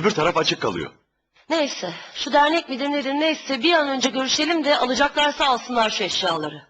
Öbür taraf açık kalıyor. Neyse şu dernek midir nedir neyse bir an önce görüşelim de alacaklarsa alsınlar şu eşyaları.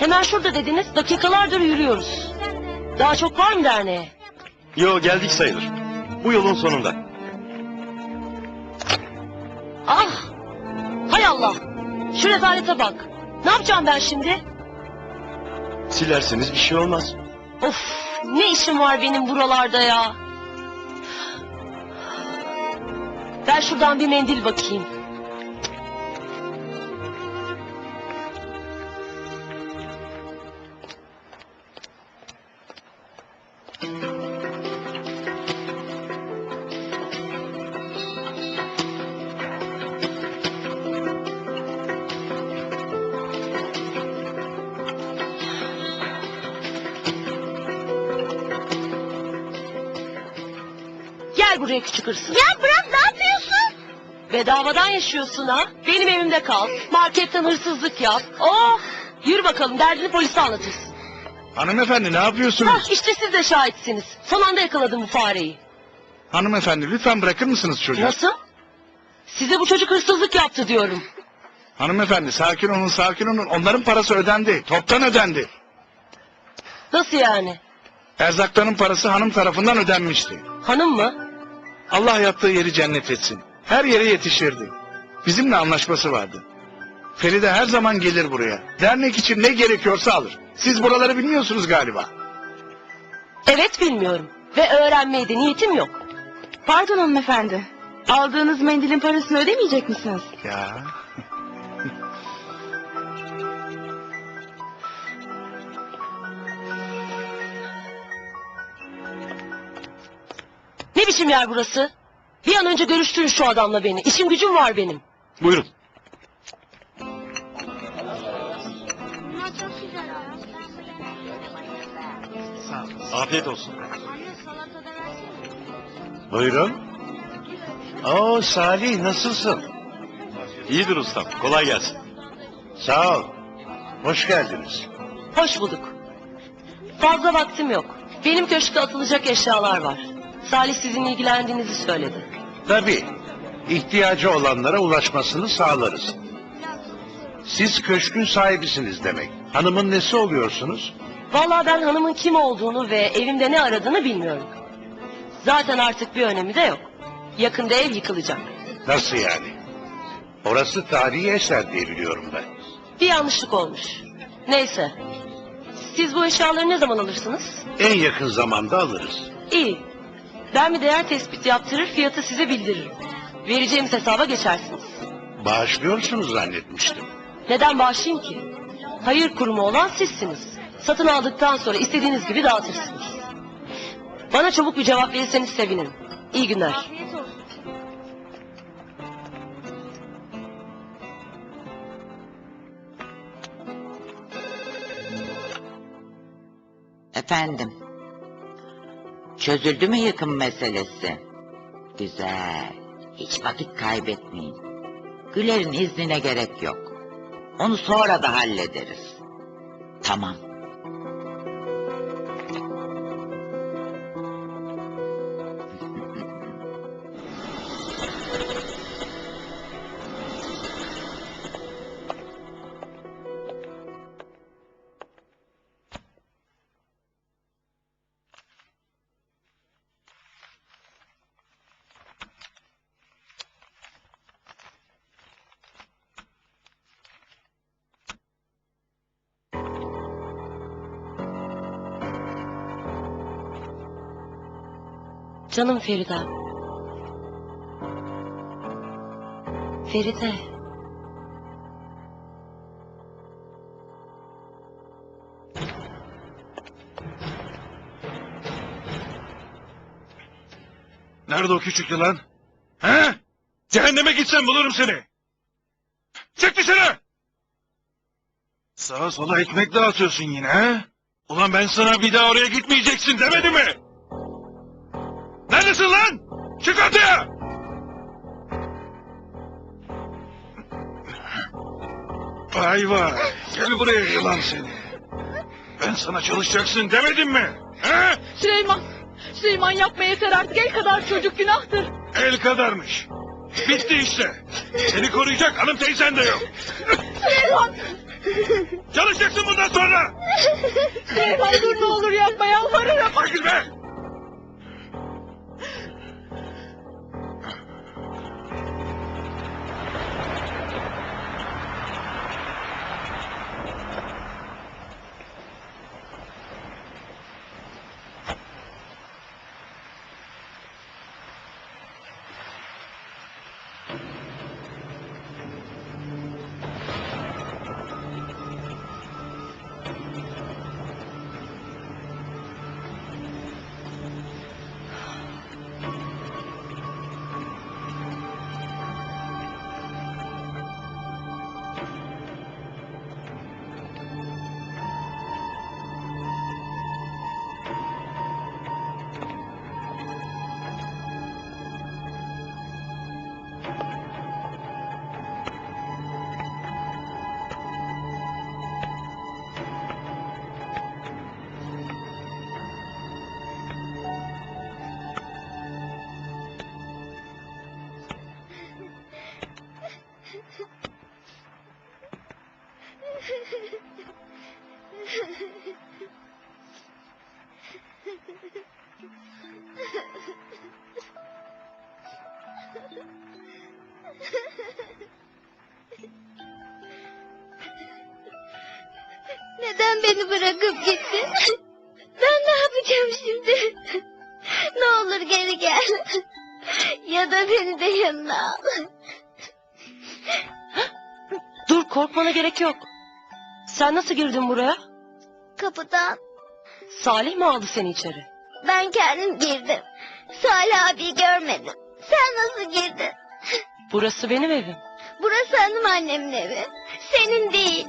Hemen şurada dediniz dakikalardır yürüyoruz. Daha çok var mı derneğe? Yo geldik sayılır. Bu yolun sonunda. Rezalete bak. Ne yapacağım ben şimdi? Silerseniz bir şey olmaz. Of! Ne işim var benim buralarda ya? Ben şuradan bir mendil bakayım. Gel buraya küçük hırsız. Ya bırak ne yapıyorsun? Bedavadan yaşıyorsun ha. Benim evimde kal. Marketten hırsızlık yap. Oh! Yürü bakalım derdini polise anlatırsın. Hanımefendi ne yapıyorsunuz? Hah işte siz de şahitsiniz. Son anda yakaladım bu fareyi. Hanımefendi lütfen bırakır mısınız çocuğu? Nasıl? Size bu çocuk hırsızlık yaptı diyorum. Hanımefendi sakin olun sakin olun. Onların parası ödendi. Toptan ödendi. Nasıl yani? Erzakların parası hanım tarafından ödenmişti. Hanım mı? Allah yattığı yeri cennet etsin. Her yere yetişirdi. Bizimle anlaşması vardı. Feride her zaman gelir buraya. Dernek için ne gerekiyorsa alır. Siz buraları bilmiyorsunuz galiba. Evet bilmiyorum. Ve öğrenmeye de niyetim yok. Pardon hanımefendi. Aldığınız mendilin parasını ödemeyecek misiniz? Ya. Biçim yer burası? Bir an önce görüştürün şu adamla beni. İşim gücüm var benim. Buyurun. Bunlar çok güzel ya. Afiyet olsun. Anne salata da versene. Buyurun. Oo Salih nasılsın? İyidir ustam. Kolay gelsin. Sağ ol. Hoş geldiniz. Hoş bulduk. Fazla vaktim yok. Benim köşkte atılacak eşyalar var. Salih sizin ilgilendiğinizi söyledi. Tabii. ihtiyacı olanlara ulaşmasını sağlarız. Siz köşkün sahibisiniz demek. Hanımın nesi oluyorsunuz? Vallahi ben hanımın kim olduğunu ve evimde ne aradığını bilmiyorum. Zaten artık bir önemi de yok. Yakında ev yıkılacak. Nasıl yani? Orası tarihi eser diye biliyorum ben. Bir yanlışlık olmuş. Neyse. Siz bu eşyaları ne zaman alırsınız? En yakın zamanda alırız. İyi. Ben bir değer tespiti yaptırır fiyatı size bildiririm. Vereceğimiz hesaba geçersiniz. Bağışlıyorsunuz zannetmiştim. Neden bağışlayayım ki? Hayır kurumu olan sizsiniz. Satın aldıktan sonra istediğiniz gibi dağıtırsınız. Bana çabuk bir cevap verirseniz sevinirim. İyi günler. Efendim. Çözüldü mü yıkım meselesi? Güzel. Hiç vakit kaybetmeyin. Güler'in iznine gerek yok. Onu sonra da hallederiz. Tamam. Canım Feride. Feride. Nerede o küçük yılan? He? Cehenneme gitsen bulurum seni. Çık dışarı! Sağa sola ekmek dağıtıyorsun yine he? Ulan ben sana bir daha oraya gitmeyeceksin demedim mi? Neredesin lan? Çık ortaya! Vay vay. Gel buraya yılan seni. Ben sana çalışacaksın demedim mi? He? Süleyman. Süleyman yapma yeter artık. El kadar çocuk günahtır. El kadarmış. Bitti işte. Seni koruyacak hanım teyzen de yok. Süleyman. Çalışacaksın bundan sonra. Süleyman dur ne olur yapma yalvarırım. Çekil be. Neden beni bırakıp gittin? Ben ne yapacağım şimdi? Ne olur geri gel. Ya da beni de yanına al. Dur korkmana gerek yok. Sen nasıl girdin buraya? Kapıdan Salih mi aldı seni içeri? ben kendim girdim. Salih abi görmedim. Sen nasıl girdin? Burası benim evim. Burası hanım annemin evi. Senin değil.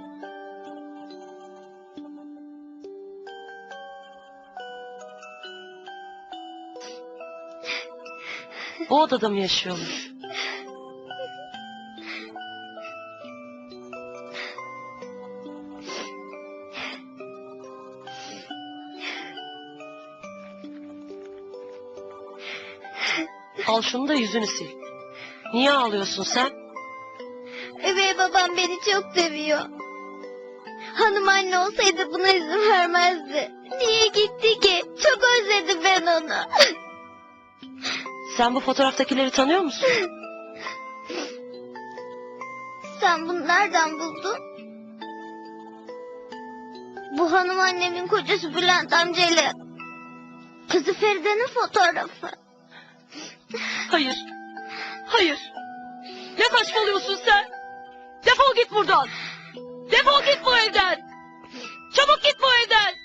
Bu odada mı yaşıyormuş? Al şunu da yüzünü sil. Niye ağlıyorsun sen? Üvey babam beni çok seviyor. Hanım anne olsaydı buna izin vermezdi. Niye gitti ki? Çok özledim ben onu. Sen bu fotoğraftakileri tanıyor musun? Sen bunu nereden buldun? Bu hanım annemin kocası Bülent amcayla kızı Feride'nin fotoğrafı. Hayır. Hayır. Ne saçmalıyorsun sen? Defol git buradan. Defol git bu evden. Çabuk git bu evden.